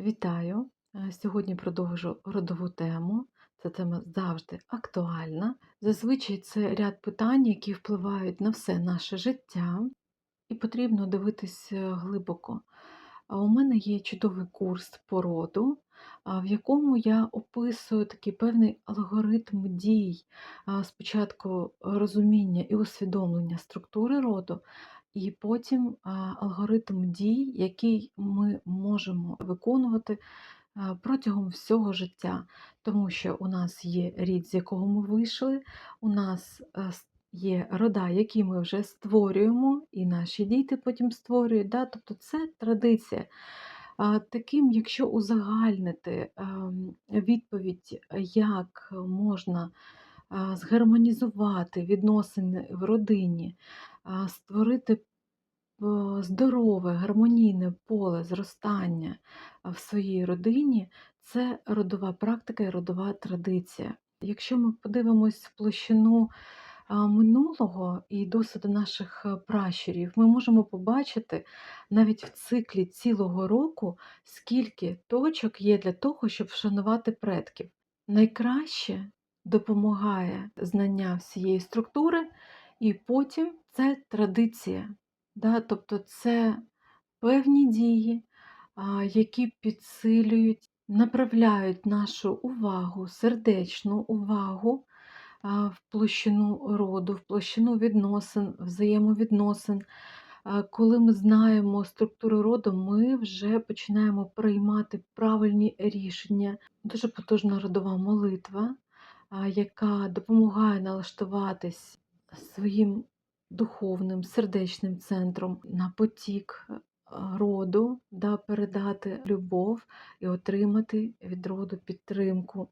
Вітаю! Е, Сьогодні продовжу родову тему. Ця тема завжди актуальна. Зазвичай це ряд питань, які впливають на все наше життя, і потрібно дивитись е, глибоко. У мене є чудовий курс по роду, в якому я описую такий певний алгоритм дій. Спочатку розуміння і усвідомлення структури роду, і потім алгоритм дій, який ми можемо виконувати протягом всього життя. Тому що у нас є рід, з якого ми вийшли, у нас е, є рода, які ми вже створюємо, і наші діти потім створюють. Да? Тобто це традиція. Таким, якщо узагальнити ем, відповідь, як можна згармонізувати відносини в родині, створити здорове, гармонійне поле зростання в своїй родині, це родова практика і родова традиція. Якщо ми подивимось в площину минулого і досвіду наших е, пращурів, ми можемо побачити навіть в циклі цілого року, скільки точок є для того, щоб вшанувати предків. Найкраще допомагає знання всієї структури, і потім це традиція. Да? Тобто це певні дії, які підсилюють, направляють нашу увагу, сердечну увагу в площину роду, в площину відносин, взаємовідносин. Коли ми знаємо структуру роду, ми вже починаємо приймати правильні рішення. Дуже потужна родова молитва, яка допомагає налаштуватись своїм духовним, сердечним центром на потік е, роду, да, передати любов і отримати від роду підтримку.